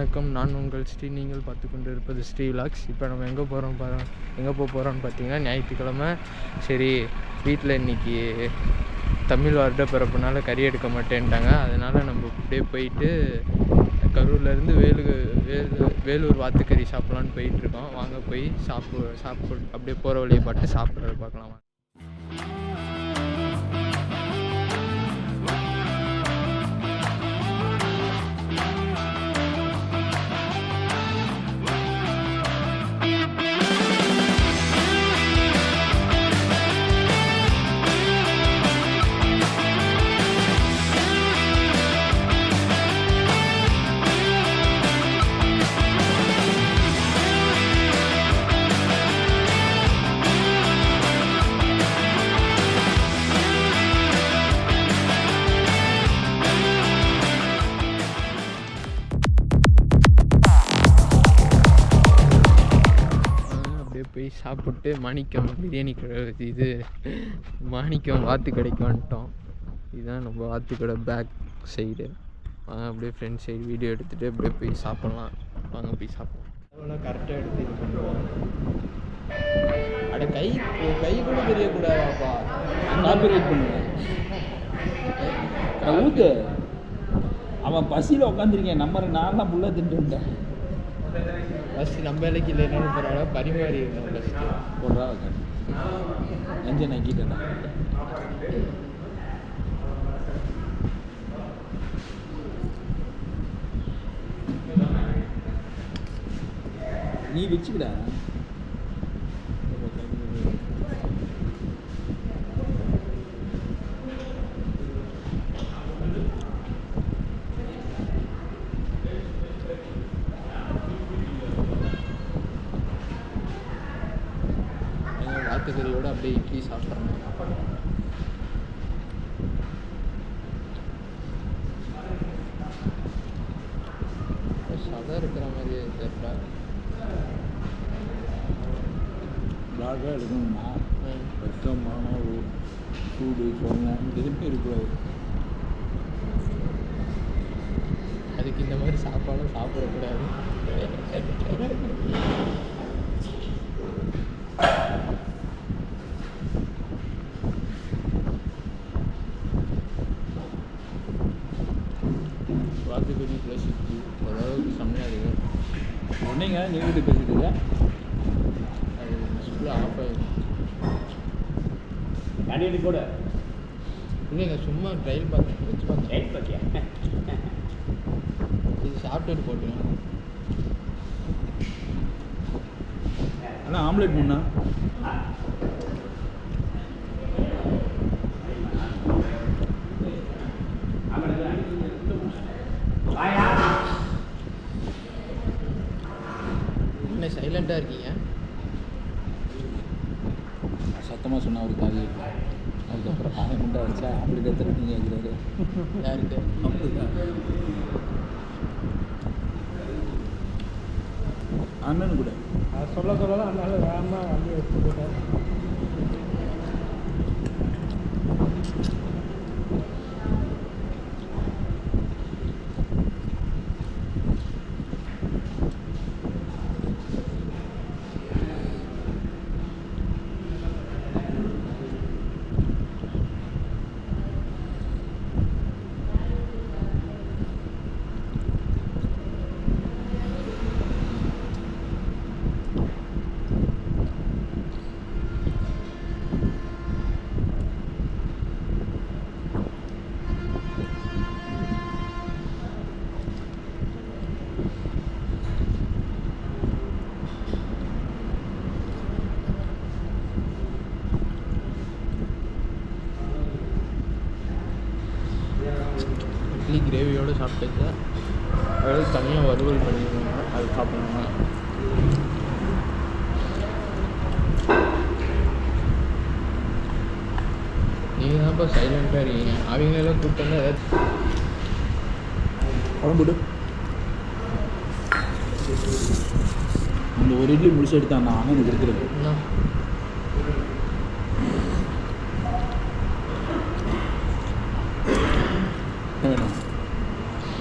வணக்கம். நான் உங்கள் ஸ்ரீ நீங்கள் பார்த்து கொண்டு இருப்பது ஸ்ரீ விலாக்ஸ். இப்போ நம்ம எங்கே போகிறோம் போகிறோம் எங்கே போக போகிறோம்னு பார்த்தீங்கன்னா ஞாயிற்றுக்கிழமை. சரி வீட்டில் இன்னைக்கு தமிழ் வருட பிறப்புனால கறி எடுக்க மாட்டேன்ட்டாங்க. அதனால் நம்ம அப்படியே போயிட்டு கரூர்லேருந்து வேலு வேலு வேலூர் வாத்துக்கறி சாப்பிட்லான்னு போயிட்டுருக்கோம் வாங்க போய் சாப்பிடு சாப்பிடு அப்படியே போகிற வழியை பார்த்து சாப்பிட்றது பார்க்கலாம். சாப்பிட்டு மாணிக்கம் பிரியாணி கடை இது மாணிக்கம் வாத்து கடைக்கு வந்துட்டோம். இதுதான் நம்ம வாத்துக்கூட பேக் சைடு வாங்க அப்படியே ஃப்ரெண்ட் சைடு வீடியோ எடுத்துகிட்டு அப்படியே போய் சாப்பிட்லாம். வாங்க போய் சாப்பிட்லாம். கரெக்டாக எடுத்து இது பண்ணுவோம் அட கை கை கூட தெரியக்கூடாதாப்பா. காப்பிரைட் பண்ணுவேன் ஊத்து. அவன் பசியில் உட்காந்துருக்கேன் நம்ம நான் தான் புள்ள தின்ட்டு இருந்தேன் ஃபஸ்ட்டு நம்ம வேலைக்கு இல்லைனாலும் பரவாயில்ல பரிமாறி இருந்தோம் ஃபஸ்ட்டு போடுறா நெஞ்ச நக்கிட்டேன் நீ வச்சுக்கடா எங்கள் வாத்துக்கறியோட அப்படியே இட்லி உடனேங்க நீ வீட்டு பேசிட்டு கண்டிட்டு கூட இல்லைங்க சும்மா ட்ரையல் பார்த்தேன் வச்சு பார்த்தேன் ரைட் பார்த்தியா இது சாப்பிட்டுட்டு போட்டுருங்க ஆனால் ஆம்லேட் முன்னா என்ன சைலண்ட்டாக இருக்கீங்க. சத்தமாக சொன்ன ஒரு தாவி அதுக்கப்புறம் ஆய முண்டா வச்சா அப்படி கத்துற நீங்கள் கேட்குறாரு யாருக்கு அண்ணன் கூட. சொல்ல சொல்ல அதனால வேகமாக வண்டி எடுத்து போட்டேன் இட்லி சாப்பிட்டுச்சு அதாவது தனியாக வறுவல் பண்ணிடுவாங்க அது சாப்பிடணும் நீங்கள் தான்ப்பா சைலண்ட்டாக இருக்கீங்க. அவங்களெல்லாம் கூப்பிட்டு வந்து ஏதாச்சும் குழம்புடு இந்த ஒரு இட்லி முடிச்சு எடுத்தான் நான் அண்ணனுக்கு இருக்கிறது. என்ன?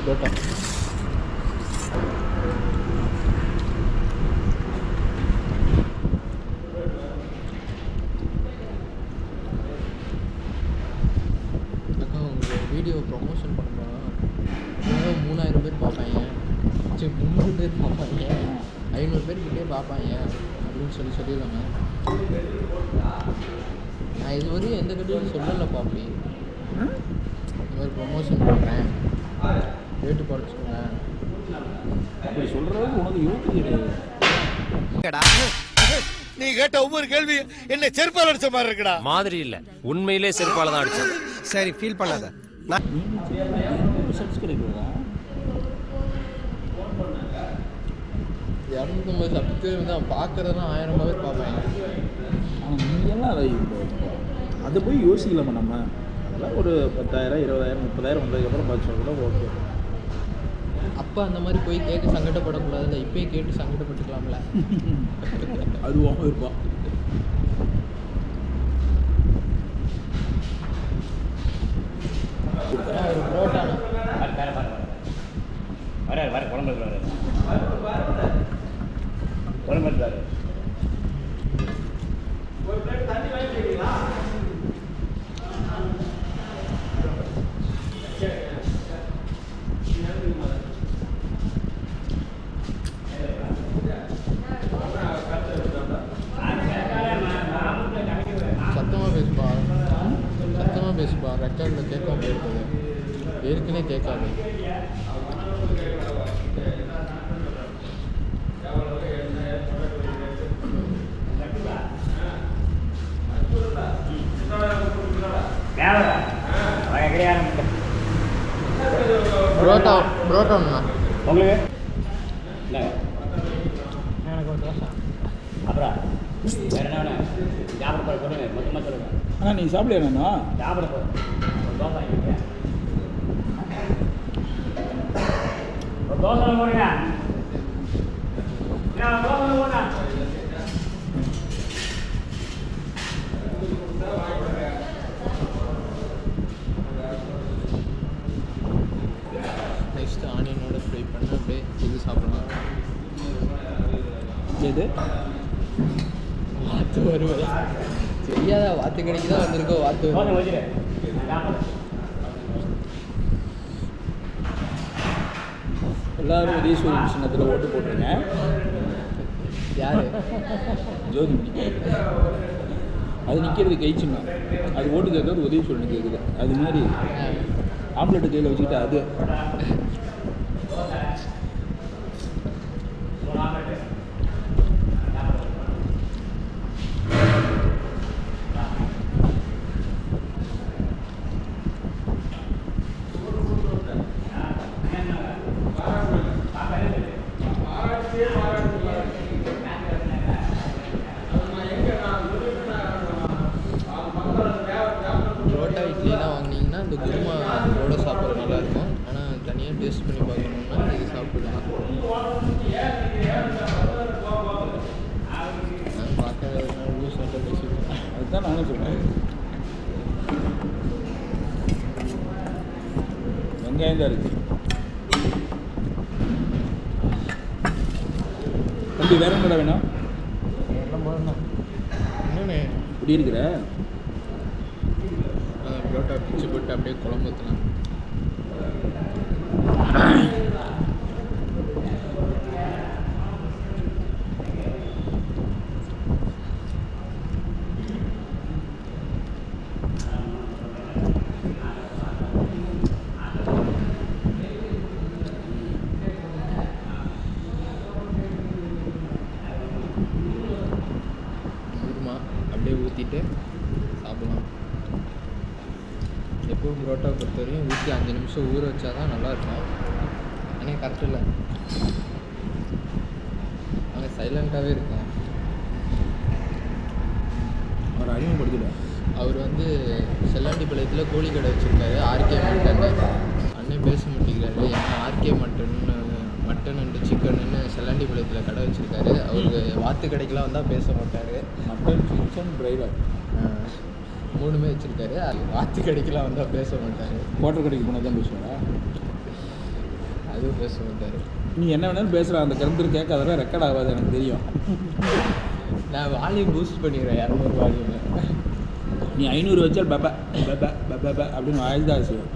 கேட்டேன் அக்கா உங்கள் வீடியோ ப்ரொமோஷன் பண்ணுறோம் மூணாயிரம் பேர் பார்ப்பாங்க. சரி முந்நூறு பேர் பார்ப்பாங்க. ஐநூறு பேர்கிட்டே பார்ப்பாங்க. அப்படின்னு சொல்லி சொல்லிடுவாங்க நான் இது வரையும் எந்த கட்டையும் சொல்லலை அப்படி. இந்த மாதிரி ப்ரொமோஷன் பண்ணுறேன் ரேட்டு குறைச்சிக்கோங்க. அப்படி சொல்கிற அளவுக்கு உனக்கு யோசிச்சு கிடையாது நீ கேட்ட ஒவ்வொரு கேள்வி என்ன செருப்பால் அடிச்ச மாதிரி இருக்குடா. மாதிரி இல்ல. உண்மையிலே செருப்பால தான் அடிச்சது சரி ஃபீல் பண்ணாத. இரநூத்தம்பது சப்ஸ்கிரைபர் தான் பார்க்குறதுலாம் ஆயிரம் பேர் பார்ப்பாங்க ஆனால் நீங்கெல்லாம் அதை போய் யோசிக்கலாமா நம்ம? அதெல்லாம் ஒரு பத்தாயிரம் இருபதாயிரம் முப்பதாயிரம் வந்ததுக்கப்புறம் பார்த்து சொல்ல ஓகே. அப்போ அந்த மாதிரி போய் கேட்க சங்கடப்படக்கூடாதுல்ல இப்பயே கேட்டு சங்கடப்பட்டுக்கலாம்ல. அதுவாகவும் இருப்பான் ஆனா ஒரு புரோட்டானா வர வர குழம்பு வர குழம்பு வர சத்தமாக பேசுப்பா சத்தமாக பேசுப்பா ரெக்கார்டில் கேட்காம போயிருக்குது ஏற்கனவே கேட்காது புரோட்டா புரோட்டா ஒன்றா உங்களுக்கு இந்தாங்க எனக்கு ஒரு தோசை அப்புறம் வேற என்ன சாப்பிட சொல்லுங்க மொத்தமாக சொல்லுங்க. ஆனால் நீ சாப்பிடலையா வேணா சாப்பிட போகிறோம் ஒரு தோசை வாங்கிக்க ஒரு தோசை போடுங்க ஏன் தோசை போடுங்க நெக்ஸ்ட் ஆனியனோட ஃப்ரை பண்ணி அப்படியே இது சாப்பிடலாம். எது வாத்து வருவது. தெரியாத வாத்து கடைக்கு தான் வந்திருக்கோம் வாத்து எல்லாரும் வருவது சூரிய சாப்பிடு சின்னத்தில் ஓட்டு போட்டுருங்க. யார்? ஜோதி. அது நிற்கிறது கை அது ஓட்டு கேட்கறது சொல்லணும் கேட்குது. அது மாதிரி ஆம்லெட்டு கையில் வச்சுக்கிட்டு அது புரோட்டா இட்லிலாம் வாங்குனீங்கன்னா இந்த குருமா அதோட சாப்பிட நல்லா இருக்கும் ஆனால் தனியாக டேஸ்ட் பண்ணி பார்க்கணுன்னா இது சாப்பிடலாம் நான் பார்க்க லூஸ் மட்டும் பேசிட்டு அதுதான் நானும் சொல்கிறேன் வெங்காயம் தான் இருக்கு தம்பி வேற என்னடா வேணும் எல்லாம் போடணும் இன்னொன்று இப்படி இருக்கிற புரோட்டா பிச்சு போட்டு அப்படியே குழம்பு ஊற்றலாம் குருமா அப்படியே ஊற்றிட்டு சாப்பிடலாம் எப்பவும் புரோட்டா பொறுத்தவரையும் ஊற்றி அஞ்சு நிமிஷம் ஊற வச்சா தான் நல்லாயிருக்கும். ஆனால் கரெக்ட் இல்லை. நாங்கள் சைலண்ட்டாகவே இருக்கோம். அவர் அறிமுகப்படுத்தல? அவர் வந்து செல்லாண்டிப்பாளையத்தில் கோழி கடை வச்சுருக்காரு ஆர்கே மட்டன். அண்ணன் பேச மாட்டேங்கிறாரு. ஏன்னா ஆர்கே மட்டன் மட்டன் அண்டு சிக்கன்னு செல்லாண்டிப்பாளையத்தில் கடை வச்சுருக்காரு. அவருக்கு வாத்து கடைக்கெலாம் வந்தால் பேச மாட்டார். மட்டன் சிக்கன் பிரைலர் மூணுமே வச்சுருக்காரு. வாத்து கடைக்கெலாம் வந்தால் பேச மாட்டார். குவார்டர் கடைக்கு போனால் தான் பேசுவாரா? அதுவும் பேச மாட்டார். நீ என்ன வேணாலும் பேசுகிற அந்த கருத்து கேட்காதெல்லாம் ரெக்கார்ட் ஆகாது எனக்கு தெரியும். நான் வால்யூம் பூஸ்ட் பண்ணிடுறேன் இரநூறு வால்யூமில் நீ ஐநூறு வச்சால் பப பப பப பப அப்படின்னு வாய்ஸ் தான் செய்யும்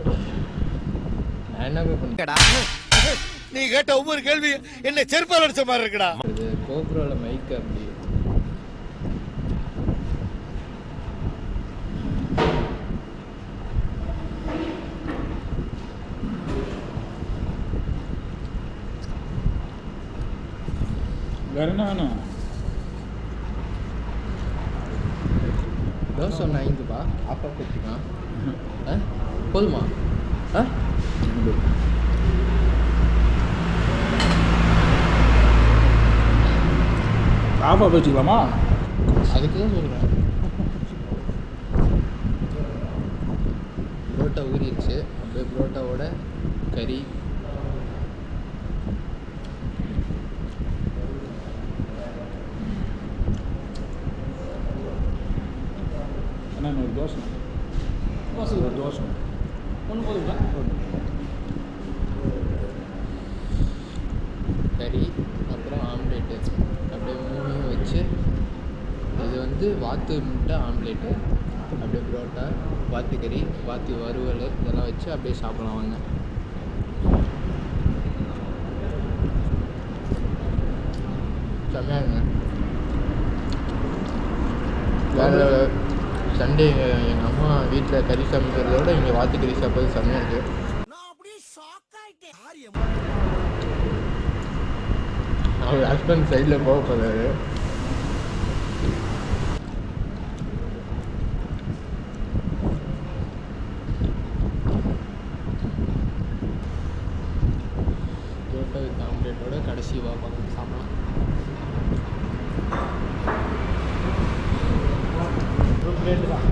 நான் என்ன போய் பண்ணேன் நீ கேட்ட ஒவ்வொரு கேள்வி என்ன செருப்பால் அடிச்ச மாதிரி இருக்குடா. இது கோப்ரோவில் மைக் அப்படி. வேற என்ன வேணும் தோசை ஒன்று ஐந்துப்பா அப்பா கொடுத்துக்கலாம் ஆ? போதுமா? ஆ? ஆஃபா வச்சுக்கலாமா அதுக்கு தான் சொல்கிறேன் புரோட்டா ஊறிடுச்சு. அப்படியே புரோட்டாவோட கறி அண்ணா இன்னொரு தோசை தோசை ஒரு தோசை ஒன்று போதுங்களா கறி அப்புறம் ஆம்லேட்டு அப்படியே மூணையும் வச்சு இது வந்து வாத்து முட்டை ஆம்லேட்டு அப்படியே புரோட்டா வாத்து கறி வாத்து வறுவல் இதெல்லாம் வச்சு அப்படியே சாப்பிடலாம் வாங்க செம்மையா இருங்க வேறு சண்டே எங்கள் அம்மா வீட்டில் கறி சமைக்கிறத விட இங்கே வாத்து கறி சாப்பிட்றது செம்மையாக இருக்குது அவர் ஹஸ்பண்ட் சைடில் போக போகிறாரு புரோட்டா வித் ஆம்லேட்டோட கடைசி பார்ப்பாங்க சாப்பிடலாம் ஒரு பிளேட்டு தான்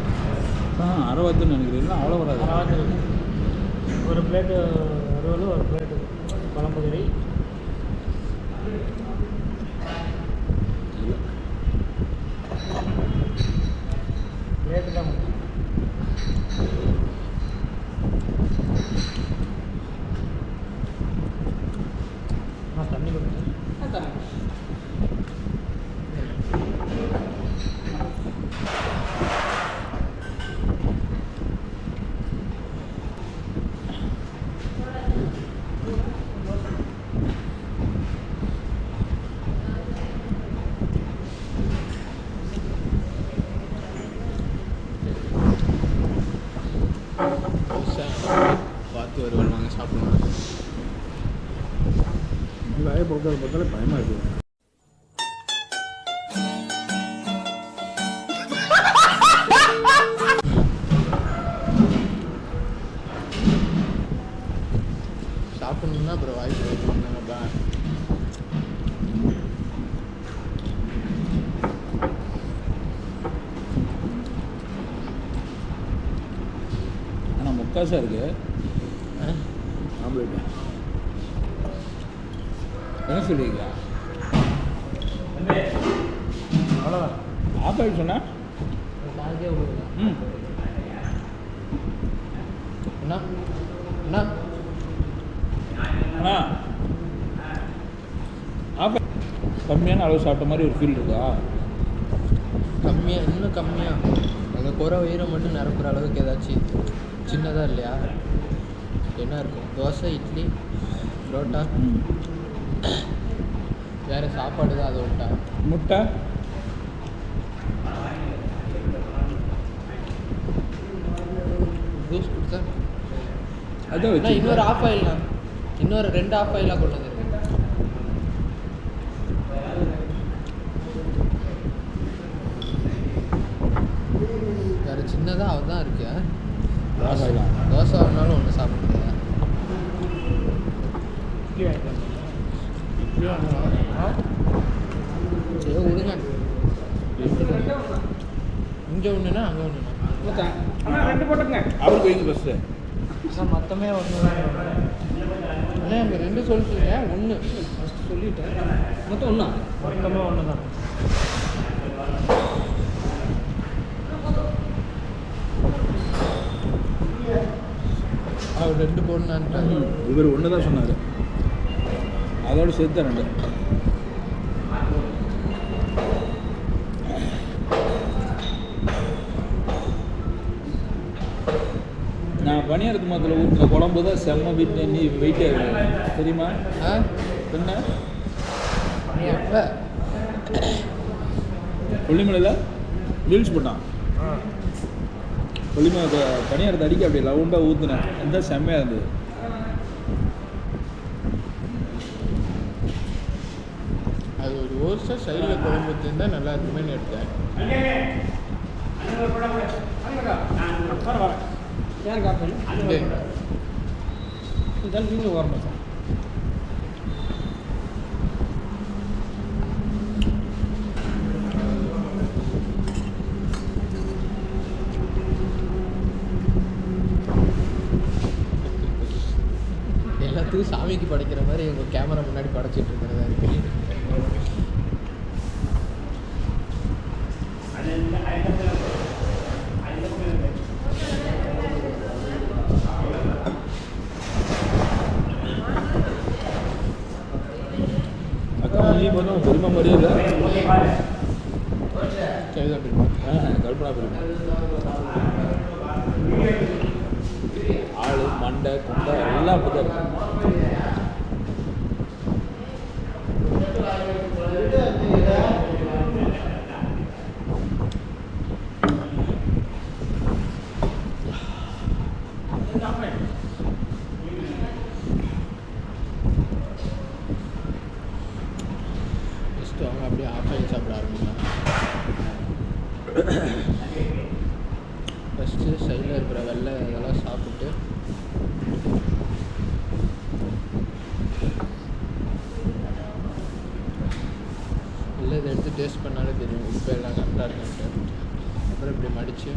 ஆ அறுபத்துன்னு நினைக்கிறீங்களா? அவ்வளோ வராது. ஒரு பிளேட்டு அறுபது ஒரு பிளேட்டு குழம்பு கறி. பிளேட்டு தான் நான் தண்ணி கொடுத்தேன் பார்த்து வருவாங்க வாங்க சாப்பிடலாம் பொறுத்தவரை பார்த்தாலே பயமாக இருக்குது சாப்பிடணும்னா அப்புறம் வாய்ப்பு வைக்கணும்னாப்பா ஆனால் முக்காசாக இருக்குது ஆம்லேட் என்ன சொல்லுவீங்க? அவ்வளோதான் சார்ஜே விடுங்க ம் என்ன என்ன அண்ணா. ஆஃப் கம்மியான அளவு சாப்பிட்ட மாதிரி ஒரு ஃபீல் இருக்கா? கம்மியாக இன்னும் கம்மியாக அந்த குறை உயிரம் மட்டும் நிரப்புற அளவுக்கு ஏதாச்சும் சின்னதாக இல்லையா? என்ன இருக்கும்? தோசை இட்லி புரோட்டா? ம். வேறு சாப்பாடு தான் அதை விட்டா முட்டை. ஜூஸ் குடிச்சா அதான் இன்னொரு ஆஃப் ஆயில்ண்ணா இன்னொரு ரெண்டு ஆஃப் ஆயிலாக கொண்டு வந்துருக்கு வேறு சின்னதாக அவள் இருக்கு ஆஃப் ஆயிலாம் தோசை வேணாலும் ஒன்று சாப்பிட முடியாது இட்லி வாங்கிட்டு சரி விடுங்க இங்கே ஒன்றுனா அங்கே ஒன்றுனா ரெண்டு போட்டுங்க அவருக்கு வைங்க ஃபஸ்ட்டு அதான் அண்ணா அங்கே ரெண்டு சொல்லிட்டீங்க. ஒன்று ஃபஸ்ட்டு சொல்லிட்டேன். மொத்தம் ஒன்றா மொத்தமே ஒன்று தான் அவர் ரெண்டு போடணான்ட்டாங்க இவர் ஒன்று தான் சொன்னார். அதோடு சேர்த்து தான் ரெண்டு நான் பணியாரத்து மாத்தில் ஊற்றின குழம்பு தான் செம்ம வீட்டு நீ வெயிட்டே இருக்கும் தெரியுமா ஆ என்ன கொல்லிமலையில் ரீல்ஸ் பண்ணான் கொல்லிமலை பணியாரத்தை அடிக்க அப்படியே லவுண்டாக ஊற்றுனேன் எந்த செம்மையாக இருந்தது அது ஒரு வருஷம் சைடில் குழம்பு வச்சுருந்தா நல்லா இருக்குமேனு எடுத்தேன் யார் இதால் நீங்கள் வரணும் சார். எல்லாத்துக்கும் சாமிக்கு படைக்கிற மாதிரி உங்கள் கேமரா முன்னாடி படைச்சிட்டு இருக்கிறதா இருக்கு அக்கா முடியும் முடியல கவிதா பெருமா கல்பனா பெருமை ஆளு மண்டை கொண்டை எல்லாம் அப்படி தான் இருக்கும் ஃபஸ்ட்டு அவங்க அப்படியே ஆஃப் ஆகி சாப்பிட ஆரம்பிக்கலாம் ஃபஸ்ட்டு சைடில் இருக்கிற வெள்ளை இதெல்லாம் சாப்பிட்டு இல்லை இதை எடுத்து டேஸ்ட் பண்ணாலே தெரியும் உப்பு எல்லாம் கரெக்டாக இருக்குன்ட்டு அப்புறம் இப்படி மடித்து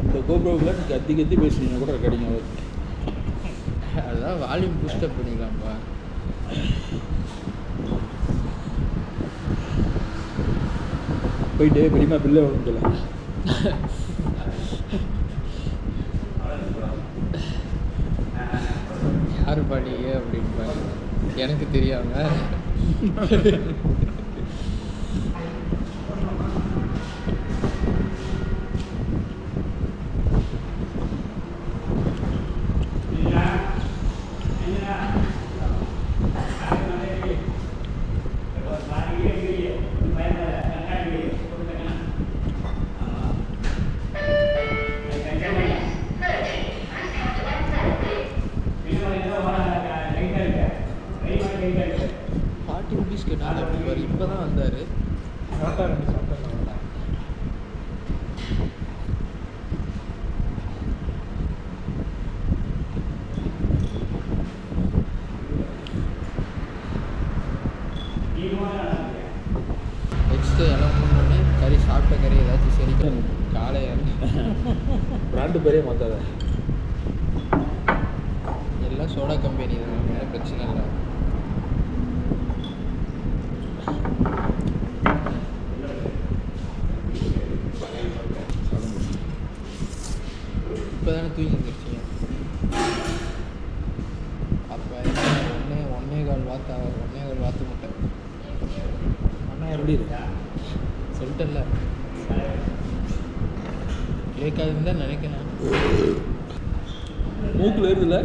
இந்த கோபுரவில் கத்தி கத்தி பேசுனீங்க கூட கிடைக்கும் அதுதான் வால்யூம் பூஸ்டப் பண்ணிக்கலாம்ப்பா போயிட்டு பெரியமா பில்லை வாங்க சொல்ல யார் பாடிங்க அப்படின்பாங்க எனக்கு தெரியாம ஃபார்ட்டி ருபீஸ் கேட்டாங்க அப்படி பாரு இப்போ தான் வந்தார் நெக்ஸ்ட்டு எல்லாம் முன்னோடனே கறி சாப்பிட்ட கறி ஏதாச்சும் சரி காலையில் பிராண்டு பேரே மாத்தாத எல்லாம் சோடா கம்பெனி தான் வேறு பிரச்சனை இல்லை இப்போ தானே தூங்கி வந்துருச்சிங்க அப்போ ஒன்றே ஒன்றே கால் வாத்தா ஒன்றே கால் வாத்து முட்டை அண்ணா எப்படி இருக்கு சொல்லிட்டல தான் நினைக்கிறேன் மூக்கில் ஏறுதுல்ல?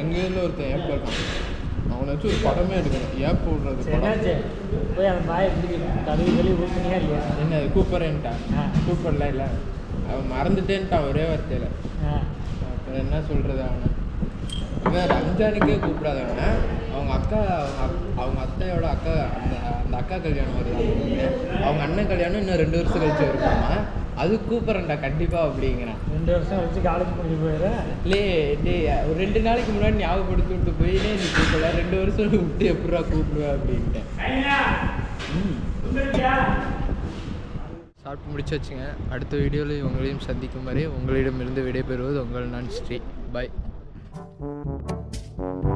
எங்கள் இதில் ஒருத்தன் ஏப்ப இருக்கான் அவனை வச்சு ஒரு படமே எடுக்கணும். ஏப்ப விடுறது போய் அந்த பாயை கழுவி கழுவி ஊற்றுனியா இல்லையா? என்ன கூப்பிட்றேன்ட்டான். கூப்பிடல இல்லை. அவன் மறந்துட்டேன்ட்டான் ஒரே வார்த்தையில். அப்புறம் என்ன சொல்கிறது அவனை? இவன் ரம்ஜானுக்கே கூப்பிடாதவன். அவங்க அக்கா அவங்க அவங்க அத்தையோட அக்கா அந்த அந்த அக்கா கல்யாணம் வருது. அவங்க அண்ணன் கல்யாணம் இன்னும் ரெண்டு வருஷம் கழிச்சு வருமாமா? அது கூப்பிட்றேன்டா கண்டிப்பாக அப்படிங்கிறான். ரெண்டு வருஷம் கழிச்சு காலேஜ் முடிஞ்சு போயிடு லே டேய் ஒரு ரெண்டு நாளைக்கு முன்னாடி ஞாபகப்படுத்தி விட்டு போயினே நீ கூப்பிடல. ரெண்டு வருஷம் விட்டு எப்படா கூப்பிடுவேன் அப்படின்ட்டேன். சாப்பிட்டு முடிச்சாச்சுங்க. அடுத்த வீடியோவில் உங்களையும் சந்திக்கும் வரை உங்களிடமிருந்து விடைபெறுவது உங்கள் நான் ஸ்ரீ. பை. Thank you.